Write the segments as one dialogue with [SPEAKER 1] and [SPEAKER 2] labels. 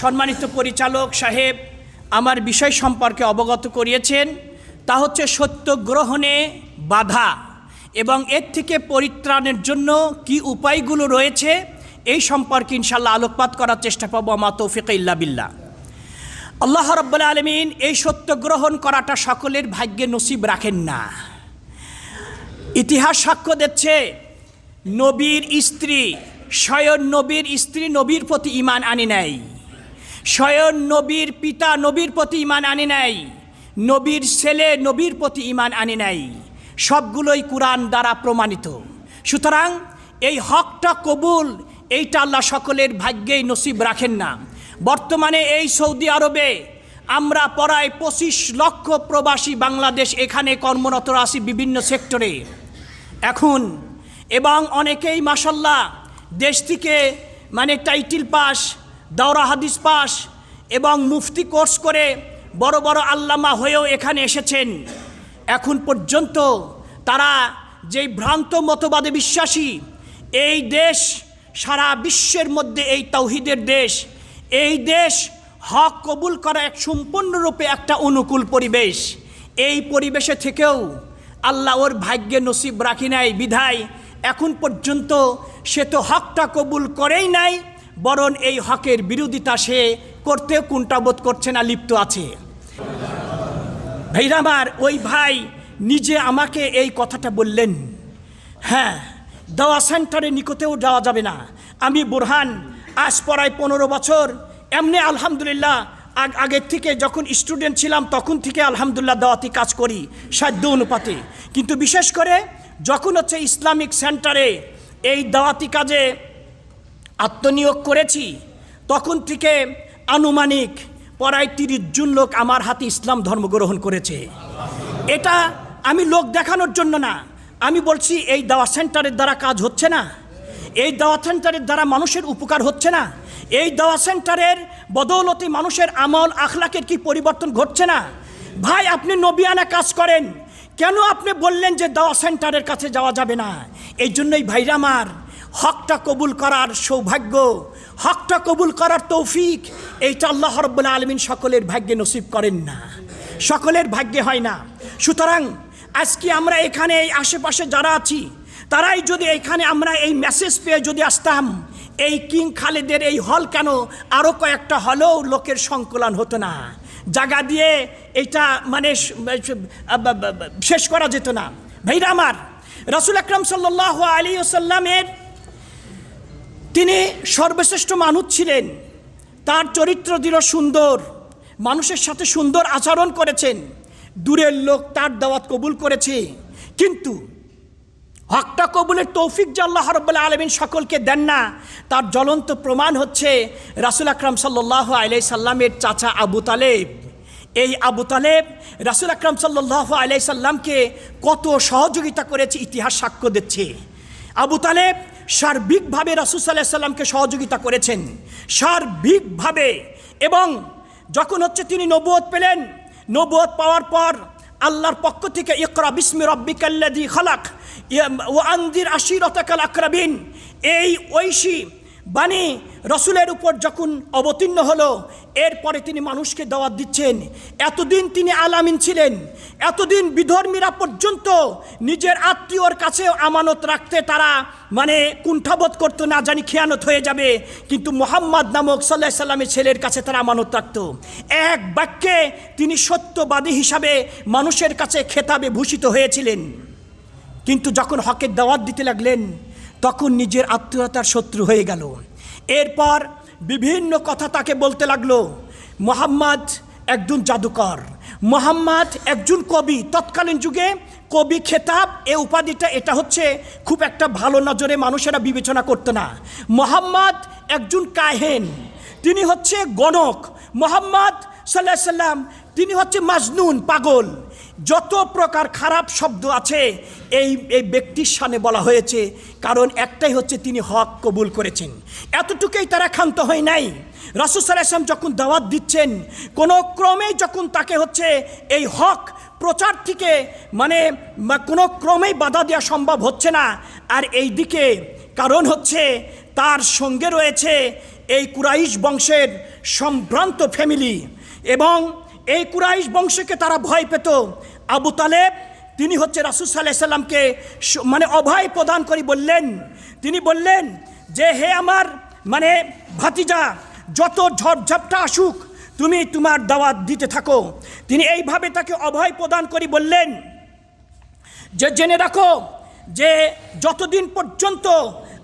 [SPEAKER 1] সম্মানিত পরিচালক সাহেব আমার বিষয় সম্পর্কে অবগত করিয়েছেন। তা হচ্ছে সত্য গ্রহণে বাধা এবং এর থেকে পরিত্রাণের জন্য কি উপায়গুলো রয়েছে, এই সম্পর্কে ইনশাল্লাহ আলোকপাত করার চেষ্টা পাবো আমা তৌফিক ইল্লা বিল্লাহ। আল্লাহ রব্বুল্লা আলমিন এই সত্য গ্রহণ করাটা সকলের ভাগ্যে নসিব রাখেন না। ইতিহাস সাক্ষ্য দিচ্ছে, নবীর স্ত্রী স্বয়ং নবীর, স্ত্রী নবীর প্রতি ইমান আনি নাই। স্বয়ং নবীর পিতা নবীর প্রতি ইমান আনি নাই। নবীর ছেলে নবীর প্রতি ইমান আনি নাই। সবগুলোই কোরআন দ্বারা প্রমাণিত। সুতরাং এই হকটা কবুল, এইটা আল্লাহ সকলের ভাগ্যেই নসিব রাখেন না। বর্তমানে এই সৌদি আরবে আমরা প্রায় পঁচিশ লক্ষ প্রবাসী বাংলাদেশ এখানে কর্মরত আছি বিভিন্ন সেক্টরে। এখন, এবং অনেকেই মাসাল্লাহ দেশ থেকে মানে টাইটেল পাস, দাওরা হাদিস পাস এবং মুফতি কোর্স করে বড় বড় আল্লামা হয়েও এখানে এসেছেন। এখন পর্যন্ত তারা যেই ভ্রান্ত মতবাদে বিশ্বাসী, এই দেশ সারা বিশ্বের মধ্যে এই তৌহিদের দেশ, এই দেশ হক কবুল করা এক সম্পূর্ণরূপে একটা অনুকূল পরিবেশ। এই পরিবেশে থেকেও আল্লাহ ওর ভাগ্যে নসিব রাখি নাই, বিধায় এখন পর্যন্ত সে তো হকটা কবুল করেই নাই, বরং এই হকের বিরোধিতা সে করতেও কুণ্ঠাবোধ করছে না, লিপ্ত আছে। ভাইরামার ওই ভাই নিজে আমাকে এই কথাটা বললেন হ্যাঁ দাওয়া সেন্টারে নিকটেও যাওয়া যাবে না। আমি বোরহান, আজ পড়ায় পনেরো বছর। এমনি আলহামদুলিল্লাহ, আগ- আগের থেকে যখন স্টুডেন্ট ছিলাম, তখন থেকে আলহামদুলিল্লাহ দাওয়াতি কাজ করি, সাধ্য অনুপাতে। কিন্তু বিশেষ করে যখন হচ্ছে ইসলামিক সেন্টারে এই দাওয়াতি কাজে আত্মনিয়োগ করেছি, তখন থেকে আনুমানিক প্রায় তিরিশ জন লোক আমার হাতে ইসলাম ধর্ম গ্রহণ করেছে। এটা আমি লোক দেখানোর জন্য না, আমি বলছি এই দাওয়া সেন্টারের দ্বারা কাজ হচ্ছে না, এই দাওয়া সেন্টারের দ্বারা মানুষের উপকার হচ্ছে না, এই দাওয়া সেন্টারের বদৌলতে মানুষের আমল আখলাকের কি পরিবর্তন ঘটছে না? ভাই, আপনি নবিয়ানা কাজ করেন, কেন আপনি বললেন যে দাওয়া সেন্টারের কাছে যাওয়া যাবে না? এই জন্যই ভাইরা আমার, হকটা কবুল করার সৌভাগ্য, হকটা কবুল করার তৌফিক, এইটা আল্লাহ রব্বুল আলমিন সকলের ভাগ্যে নসিব করেন না। সকলের ভাগ্যে হয় না। সুতরাং আজকে আমরা এখানে এই আশেপাশে যারা আছি, তারাই যদি এখানে আমরা এই মেসেজ পেয়ে যদি আসতাম, এই কিং খালেদের এই হল কেন আরও কয়েকটা হলেও লোকের সংকলন হতো না। জায়গা দিয়ে এটা মানে শেষ করা যেত না। ভাইরা আমার রসুল আকরম সাল্লাহ আলী ওসাল্লামের তিনি সর্বশ্রেষ্ঠ মানুষ ছিলেন। তার চরিত্র দৃঢ় সুন্দর, মানুষের সাথে সুন্দর আচরণ করেছেন। দূরের লোক তার দাওয়াত কবুল করেছে। কিন্তু হকটা কবুলের তৌফিক যে আল্লাহ রব্বুল্লাহ আলমিন সকলকে দেন না, তার জ্বলন্ত প্রমাণ হচ্ছে রাসুল আকরাম সাল্লাহ আলাই সাল্লামের চাচা আবু তালেব। এই আবু তালেব রাসুল আকরাম সাল্লাহ আলাই সাল্লামকে কত সহযোগিতা করেছে, ইতিহাস সাক্ষ্য দিচ্ছে। আবু তালেব সার্বিকভাবে রাসুল সাল্লাহ সাল্লামকে সহযোগিতা করেছেন। সার্বিকভাবে এবং যখন হচ্ছে তিনি নবুয়ত পেলেন নবুয়ত পাওয়ার পর আল্লাহর পক্ষ থেকে ইকরা বিস্মি রব্বিকাল্লাদি খালাক ও আন্দির আশিরতাকাল আকরাবিন, এই ঐশী বাণী রসুলের উপর যখন অবতীর্ণ হলো, এরপরে তিনি মানুষকে দাওয়াত দিচ্ছেন। এতদিন তিনি আলামিন ছিলেন। এতদিন বিধর্মীরা পর্যন্ত নিজের আত্মীয়র কাছে আমানত রাখতে তারা মানে কুণ্ঠাবোধ করতো, না জানি খেয়ানত হয়ে যাবে। কিন্তু মোহাম্মদ নামক সাল্লাহ সাল্লামের ছেলের কাছে তারা আমানত রাখত। এক বাক্যে তিনি সত্যবাদী হিসাবে মানুষের কাছে খেতাবে ভূষিত হয়েছিলেন। কিন্তু যখন হকের দাওয়াত দিতে লাগলেন তখন নিজের আত্মীয়তার শত্রু হয়ে গেল। এরপর বিভিন্ন কথা তাকে বলতে লাগল, মোহাম্মদ একজন জাদুকর, মোহাম্মদ একজন কবি। তৎকালীন যুগে কবি খেতাব, এ উপাধিটা, এটা হচ্ছে খুব একটা ভালো নজরে মানুষেরা বিবেচনা করতো না। মোহাম্মদ একজন কাহেন, তিনি হচ্ছে গণক। মোহাম্মদ সাল্লাহ সাল্লাম, তিনি হচ্ছে মাজনুন, পাগল। যত প্রকার খারাপ শব্দ আছে, এই এই ব্যক্তির সামনে বলা হয়েছে, কারণ একটাই হচ্ছে তিনি হক কবুল করেছেন। এতটুকুই তারা ক্ষান্ত হয় নাই। রাসুল সাল্লাম যখন দাওয়াত দিচ্ছেন, কোনো ক্রমে যখন তাকে হচ্ছে এই হক প্রচার থেকে মানে কোনো ক্রমেই বাধা দেওয়া সম্ভব হচ্ছে না। আর এই দিকে কারণ হচ্ছে, তার সঙ্গে রয়েছে এই কুরাইশ বংশের সম্ভ্রান্ত ফ্যামিলি এবং এই কুরাইশ বংশকে তারা ভয় পেত। আবু তালেব, তিনি হচ্ছে রাসুল সাল্লাহ সাল্লামকে মানে অভয় প্রদান করে বললেন। তিনি বললেন যে, হে আমার মানে ভাতিজা, যত ঝড়ঝাপটা আসুক, তুমি তোমার দাওয়াত দিতে থাকো। তিনি এইভাবে তাকে অভয় প্রদান করে বললেন। যে, জেনে রাখো যে, যতদিন পর্যন্ত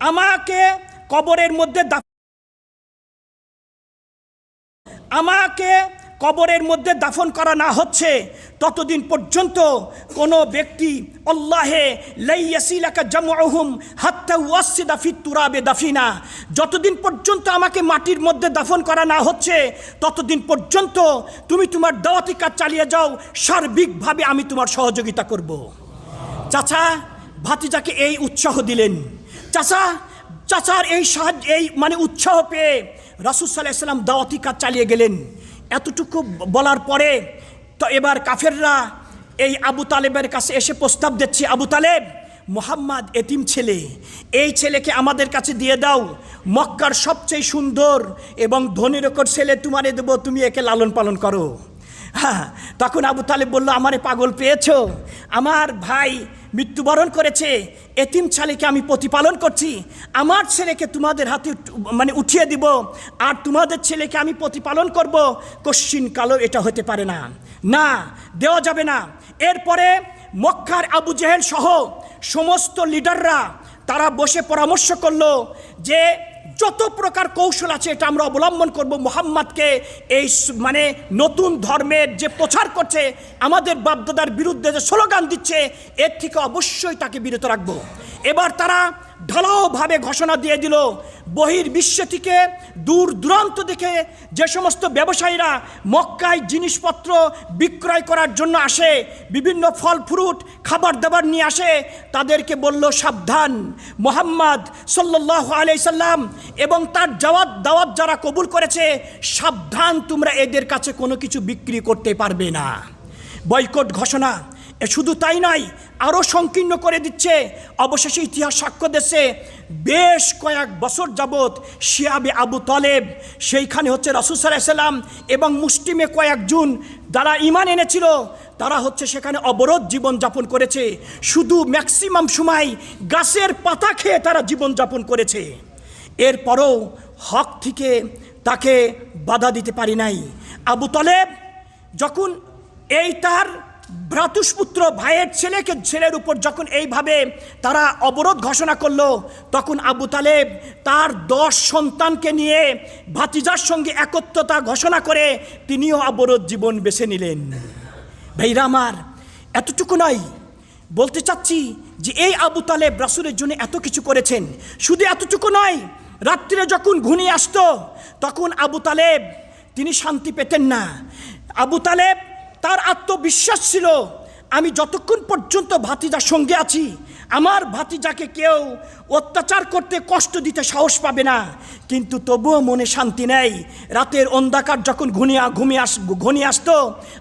[SPEAKER 1] আমাকে কবরের মধ্যে আমাকে কবরের মধ্যে দাফন করা না হচ্ছে, ততদিন পর্যন্ত কোনো ব্যক্তি আল্লাহে লাইয়াসিলাকা জামুহুম হাত্তা ওয়াসিদা ফিত তুরাবে দাফিনা। যতদিন পর্যন্ত আমাকে মাটির মধ্যে দাফন করা না হচ্ছে, ততদিন পর্যন্ত তুমি তোমার দাওয়াতি কাজ চালিয়ে যাও, সার্বিকভাবে আমি তোমার সহযোগিতা করব। চাচা, ভাতিজাকে এই উৎসাহ দিলেন। চাচা, চাচার এই সাহায্য, এই মানে উৎসাহ পেয়ে রাসুল সাল্লাহ সাল্লাম দাওয়াতি কাজ চালিয়ে গেলেন। এতটুকু বলার পরে তো এবার কাফেররা এই আবু তালেবের কাছে এসে প্রস্তাব দিচ্ছে, আবু তালেব, মোহাম্মদ এতিম ছেলে, এই ছেলেকে আমাদের কাছে দিয়ে দাও। মক্কার সবচেয়ে সুন্দর এবং ধনী রকর ছেলে তোমারে দেবো, তুমি একে লালন পালন করো। হ্যাঁ তখন আবু তালেব বলল, আমারে পাগল পেয়েছ? আমার ভাই মৃত্যুবরণ করেছে, এতিম ছেলেকে আমি প্রতিপালন করছি, আমার ছেলেকে তোমাদের হাতে মানে উঠিয়ে দিব, আর তোমাদের ছেলেকে আমি প্রতিপালন করব। কশ্চিন কালো এটা হতে পারে না। না, দেওয়া যাবে না। এরপরে মক্কার আবু জেহেল সহ সমস্ত লিডাররা তারা বসে পরামর্শ করল যে যত প্রকার কৌশল আছে, এটা আমরা অবলম্বন করব মোহাম্মদকে। এই মানে নতুন ধর্মের যে প্রচার করছে, আমাদের বাপদাদার বিরুদ্ধে যে স্লোগান দিচ্ছে, এর থেকে অবশ্যই তাকে বিরত রাখব। এবার তারা ঢালাওভাবে ঘোষণা দিয়ে দিল বহির বিশ্ব থেকে দূর দূরান্ত থেকে যে সমস্ত ব্যবসায়ীরা মক্কায় জিনিসপত্র বিক্রয় করার জন্য আসে, বিভিন্ন ফল ফ্রুট, খাবার দাবার নিয়ে আসে, তাদেরকে বলল, সাবধান, মোহাম্মদ সাল্লাহ আলাই সাল্লাম এবং তার জাওয়াত দাওয়াত যারা কবুল করেছে, সাবধান, তোমরা এদের কাছে কোনো কিছু বিক্রি করতে পারবে না। বয়কট ঘোষণা। শুধু তাই নয় আরও সংকীর্ণ করে দিচ্ছে। অবশেষে ইতিহাস সাক্ষ্য দিচ্ছে বেশ কয়েক বছর যাবৎ শিয়াবে আবু তলেব, সেইখানে হচ্ছে রাসুল সাল্লাম এবং মুসলিমে কয়েকজন যারা ইমান এনেছিল, তারা হচ্ছে সেখানে অবরোধ জীবন যাপন করেছে। শুধু ম্যাক্সিমাম সময় গাছের পাতা খেয়ে তারা জীবন যাপন করেছে। এরপরও হক থেকে তাকে বাধা দিতে পারি নাই। আবু তলেব যখন এই তার ভ্রাতুষ্পুত্র ভাইয়ের ছেলেকে ছেলের উপর যখন এইভাবে তারা অবরোধ ঘোষণা করল, তখন আবু তালেব তার দশ সন্তানকে নিয়ে ভাতিজার সঙ্গে একত্রতা ঘোষণা করে তিনিও অবরোধ জীবন বেছে নিলেন। ভাইরা আমার, এতটুকু নয়। বলতে চাচ্ছি যে এই আবু তালেব রাসুলের জন্য এত কিছু করেছেন। শুধু এতটুকু নয়, রাত্রিরে যখন ঘুনিয়ে আসতো, তখন আবু তালেব তিনি শান্তি পেতেন না। আবু তালেব তার আত্মবিশ্বাস ছিল আমি যতক্ষণ পর্যন্ত ভাতিজার সঙ্গে আছি আমার ভাতিজাকে কেউ অত্যাচার করতে কষ্ট দিতে সাহস পাবে না। কিন্তু তবুও মনে শান্তি নেই। রাতের অন্ধকার যখন ঘুমিয়ে ঘুমিয়ে আস ঘনিয়ে আসতো,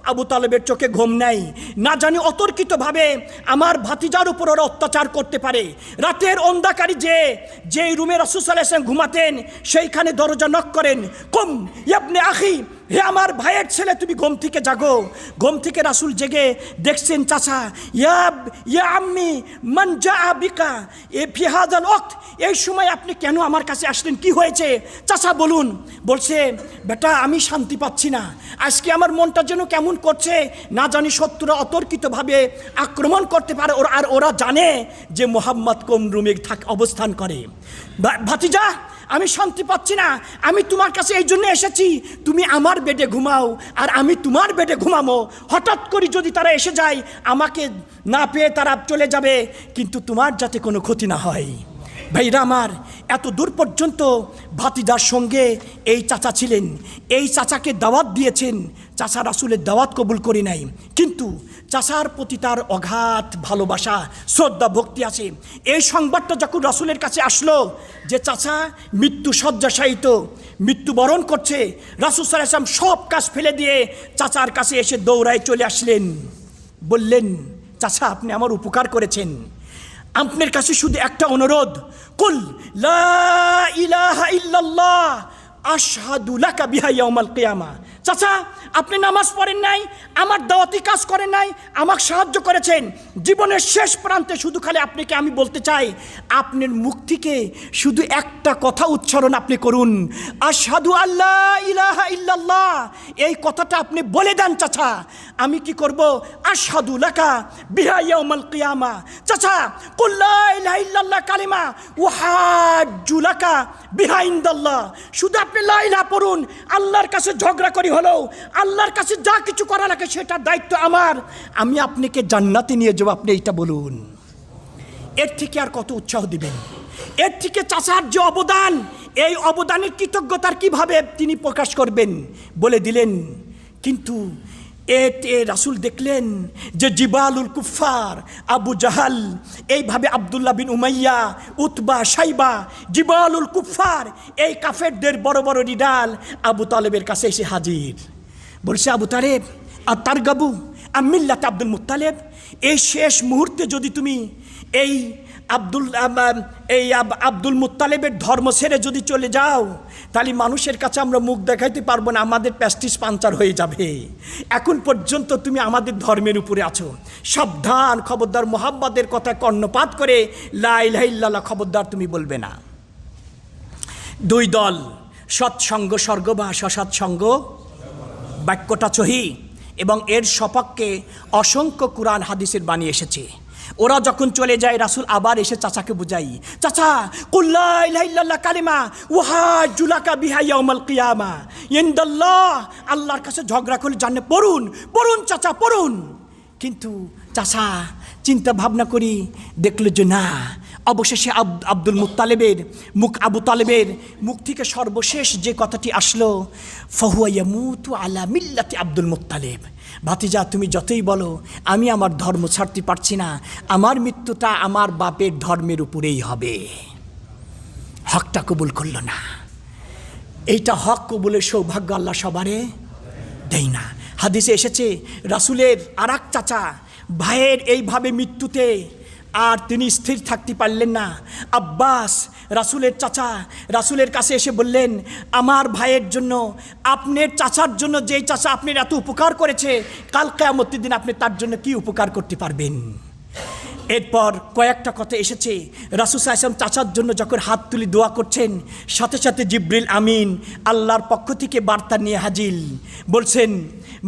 [SPEAKER 1] আবু তালেবের চোখে ঘুম নেই। না জানি অতর্কিতভাবে আমার ভাতিজার উপর ওরা অত্যাচার করতে পারে। রাতের অন্ধকারী যে, যেই রুমে রসুসাল্লাম ঘুমাতেন, সেইখানে দরজা নক করেন, কম, ইয়াবনে আখি, হে আমার ভাইয়ের ছেলে, তুমি ঘুম থেকে জাগো। ঘুম থেকে রাসুল জেগে দেখছেন, চাচা, ইয়াব, ইয়া আম্মি, মান জা বিকা, এ অক্ত এই সময় আপনি কেন আমার কাছে আসলেন? কি হয়েছে? চাচা, বলুন। বলছে, বেটা, আমি শান্তি পাচ্ছি না। আজকে আমার মনটা যেন কেমন করছে, না জানি শত্রুরা অতর্কিতভাবে আক্রমণ করতে পারে ওরা, আর ওরা জানে যে মোহাম্মদ কোন রুমে থাক, অবস্থান করে। ভাতিজা, আমি শান্তি পাচ্ছি না। আমি তোমার কাছে এই জন্য এসেছি। তুমি আমার বেডে ঘুমাও, আর আমি তোমার বেডে ঘুমাবো। হঠাৎ করে যদি তারা এসে যায়, আমাকে না পেয়ে তারা চলে যাবে, কিন্তু তোমার যাতে কোনো ক্ষতি না হয়। ভাইরা আমার, এত দূর পর্যন্ত ভাতিজার সঙ্গে এই চাচা ছিলেন। এই চাচাকে দাওয়াত দিয়েছেন। চাচা রাসুলের দাওয়াত কবুল করি নাই। কিন্তু চাচার প্রতি তার অগাধ ভালোবাসা, শ্রদ্ধা, ভক্তি আছে। এই সংবাদটা যখন রাসুলের কাছে আসলো যে চাচা মৃত্যু শয্যাশায়িত, মৃত্যুবরণ করছে, রাসুল সাল্লাম সব কাজ ফেলে দিয়ে চাচার কাছে এসে দৌড়ায় চলে আসলেন। বললেন, চাচা, আপনি আমার উপকার করেছেন। আপনার কাছে শুধু একটা অনুরোধ। কুল লা ইলাহা ইল্লাল্লাহ আশহাদুলাকা বিহাইয়াউমাল কিয়ামা। চাচা, আপনি নামাজ পড়েন নাই, আমার দাওয়াতি কাজ করেন নাই, আমাকে সাহায্য করেছেন। জীবনের শেষ প্রান্তে শুধু খালি আপনাকে আমি বলতে চাই, আপনার মুখ থেকে শুধু একটা কথা উচ্চারণ আপনি করুন। আশহাদু আল্লাহ ইলাহা ইল্লাল্লাহ। এই কথাটা আপনি বলে দেন, চাচা। আমি কি করব? আশহাদু লাকা বিহাইয়াউমাল কিয়ামা। চাচা কুল্লা ইলাহা ইল্লাল্লাহ কালিমা। ওয়াহাজ্জু লাকা বিহাইন্দাল্লাহ শুধু আপনি লাইলা পড়ুন, আল্লাহর কাছে ঝগড়া করি হলেও আল্লাহর কাছে যা কিছু করা লাগে সেটার দায়িত্ব আমার। আমি আপনাকে জান্নাতে নিয়ে যাব, আপনি এইটা বলুন। এর থেকে আর কত উৎসাহ দিবেন? এর থেকে চাষার যে অবদান, এই অবদানের কৃতজ্ঞতার কীভাবে তিনি প্রকাশ করবেন বলে দিলেন। কিন্তু এতে রাসুল দেখলেন যে জিবালুল কুফার আবু জাহাল, এইভাবে আবদুল্লাহ বিন উমাইয়া, উতবা, সাইবা, জিবালুল কুফার এই কাফেরদের বড় বড় রিডাল আবু তালেবের কাছে এসে হাজির। বলছে, আবু তালেব, আর তার গাবু আমিল্লাত আব্দুল মুতালেব এই শেষ মুহূর্তে যদি তুমি এই আব্দুল এই আব- আব্দুল মুত্তালেবের ধর্ম ছেড়ে যদি চলে যাও, তাহলে মানুষের কাছে আমরা মুখ দেখাইতে পারব না, আমাদের প্যাস্টিস পাঞ্চার হয়ে যাবে। এখন পর্যন্ত তুমি আমাদের ধর্মের উপরে আছো। সাবধান, খবরদার মোহাম্মদের কথা কর্ণপাত করে লাইল্লাহ খবরদার তুমি বলবে না। দুই দল, সৎসঙ্গ স্বর্গবাস অসৎসঙ্গ বাক্যটা চহি এবং এর সপক্ষে অসংখ্য কোরআন হাদিসের বাণী এসেছে। ওরা যখন চলে যায়, রাসুল আবার এসে চাচাকে বুঝাই চাচা কুল্লাহ কালিমা ওহা জুলাকা বিহাইয়াউমাল কিয়ামা। ইন্দাল্লাহ, আল্লাহর কাছে ঝগড়া করে জানে পড়ুন পড়ুন চাচা, পড়ুন। কিন্তু চাচা চিন্তা ভাবনা করি, দেখল যে না অবশেষে আব- আব্দুল মুত্তালেবের, মুখ আবু তালেবের মুখ থেকে সর্বশেষ যে কথাটি আসলো ফহুয়াইয়া মুতু আলা মিল্লাতি আব্দুল মুত্তালেব। ভাতিজা, তুমি যতই বলো, আমি আমার ধর্ম ছাড়তে পারছি না। আমার মৃত্যুটা আমার বাপের ধর্মের উপরেই হবে। হকটা কবুল করল না। এইটা হক কবুলের সৌভাগ্য আল্লাহ সবারে দেয় না। হাদিসে এসেছে, রাসুলের আর চাচা ভাইয়ের এইভাবে মৃত্যুতে আর তিনি স্থির থাকতে পারলেন না। আব্বাস, রাসুলের চাচা, রাসুলের কাছে এসে বললেন, আমার ভাইয়ের জন্য, আপনার চাচার জন্য যেই চাচা আপনার এত উপকার করেছে, কাল কেয়ামতের দিন আপনি তার জন্য কি উপকার করতে পারবেন? এরপর কয়েকটা কথা এসেছে। রাসুল সাহসাম চাচার জন্য যখন হাত তুলি দোয়া করছেন, সাথে সাথে জিব্রিল আমিন আল্লাহর পক্ষ থেকে বার্তা নিয়ে হাজিল বলছেন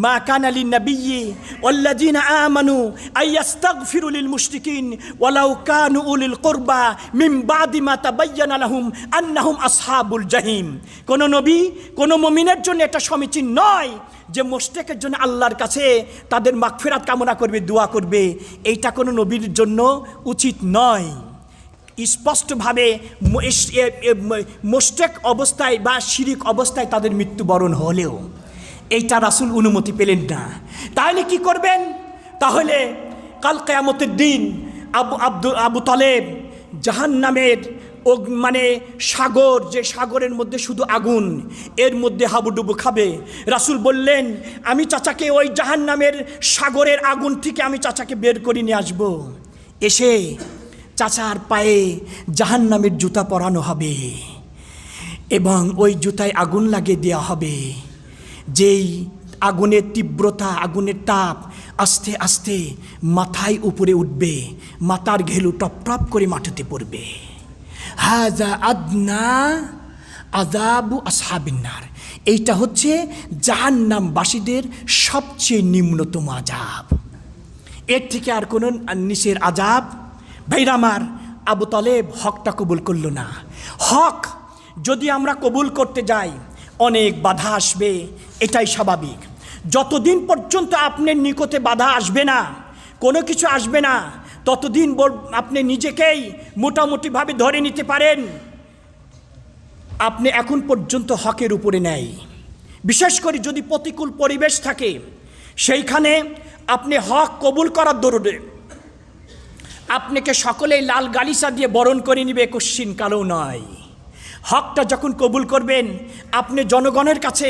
[SPEAKER 1] মা কান আলী নবিয়্যি ওয়াল্লাযিনা আমানু আইয়াস্তাগফিরু লিল মুশরিকিন ওয়ালাউ কানু উলিল কুরবা মিন বাদি মা তাবায়্যানা লাহুম আন্নাহুম আসহাবুল জাহিম। কোন নবী, কোন মুমিনের জন্য এটা সমীচীন নয় যে মোস্টেকের জন্য আল্লাহর কাছে তাদের মাগফিরাত কামনা করবে, দোয়া করবে। এইটা কোনো নবীর জন্য উচিত নয়। স্পষ্টভাবে মোস্টেক অবস্থায় বা শিরিক অবস্থায় তাদের মৃত্যুবরণ হলেও এইটা রাসুল অনুমতি পেলেন না। তাহলে কি করবেন? তাহলে কাল কেয়ামতের দিন আবু আব্দুল, আবু তালেব জাহান নামের মানে সাগর, যে সাগরের মধ্যে শুধু আগুন, এর মধ্যে হাবুডুবু খাবে। রাসুল বললেন, আমি চাচাকে ওই জাহান নামের সাগরের আগুন থেকে আমি চাচাকে বের করে নিয়ে আসব। এসে চাচার পায়ে জাহান নামের জুতা পরানো হবে এবং ওই জুতায় আগুন লাগিয়ে দেওয়া হবে। যেই আগুনের তীব্রতা, আগুনের তাপ আস্তে আস্তে মাথায় উপরে উঠবে, মাথার ঘেলু টপ টপ করে মাটিতে পড়বে। হাজা আদনা আজাবু আসহাবিন্নার এইটা হচ্ছে জাহান্নামবাসীদের সবচেয়ে নিম্নতম আজাব এর থেকে আর কোনো নিচের আজাব ভাইরা আমার, আবু তলেব হকটা কবুল করল না। হক, যদি আমরা কবুল করতে যাই অনেক বাধা আসবে, এটাই স্বাভাবিক। যতদিন পর্যন্ত আপনার নিকটে বাধা আসবে না, কোনো কিছু আসবে না, ততদিন আপনি নিজেকেই মোটামুটিভাবে ধরে নিতে পারেন। আপনি এখন পর্যন্ত হকের উপরে নেয় বিশেষ করে যদি প্রতিকূল পরিবেশ থাকে, সেইখানে আপনি হক কবুল করার দরুদে আপনাকে সকলেই লাল গালিসা দিয়ে বরণ করে নিবে কশ্চিন কালো নয়। হকটা যখন কবুল করবেন, আপনি জনগণের কাছে,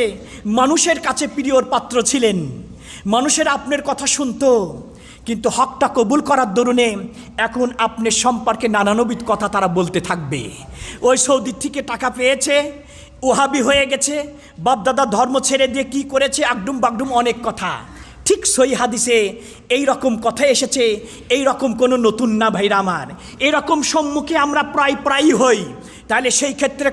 [SPEAKER 1] মানুষের কাছে প্রিয়র পাত্র ছিলেন। মানুষের আপনার কথা শুনতো, কিন্তু হকটা কবুল করার দরুনে এখন আপনার সম্পর্কে নানানবিধ কথা তারা বলতে থাকবে। ওই সৌদির থেকে টাকা পেয়েছে ওহাবি হয়ে গেছে বাপদাদা ধর্ম ছেড়ে দিয়ে কি করেছে, আগডুম বাগডুম অনেক কথা। ঠিক সই হাদিসে এই রকম কথা এসেছে এই রকম কোনো নতুন না ভাইরা আমার। এরকম সম্মুখে আমরা প্রায় প্রায়ই হই। তাহলে সেই ক্ষেত্রে